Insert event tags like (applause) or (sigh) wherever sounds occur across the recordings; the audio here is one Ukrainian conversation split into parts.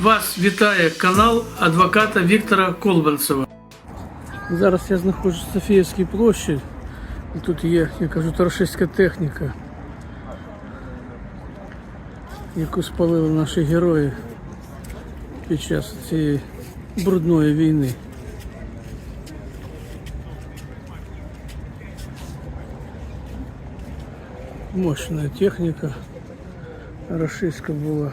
Вас вітає канал адвоката Віктора Колбанцева. Зараз я знаходжусь на Софіївській площі. І тут є, я кажу, рашистська техніка, яку спалили наші герої під час цієї брудної війни. Мощная техника рашистська була.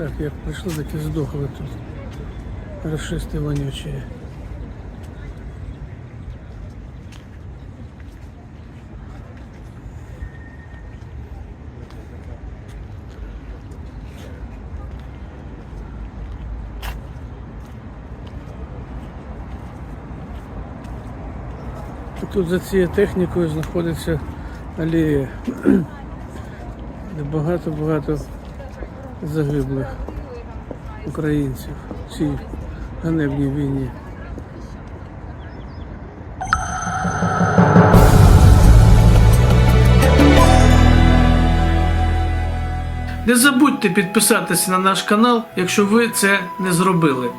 Так, як прийшло, так і здохли тут. Рашисти вонючі. Тут за цією технікою знаходиться алея, (clears throat) де багато-багато загиблих українців в цій ганебній війні. Не забудьте підписатися на наш канал, якщо ви це не зробили.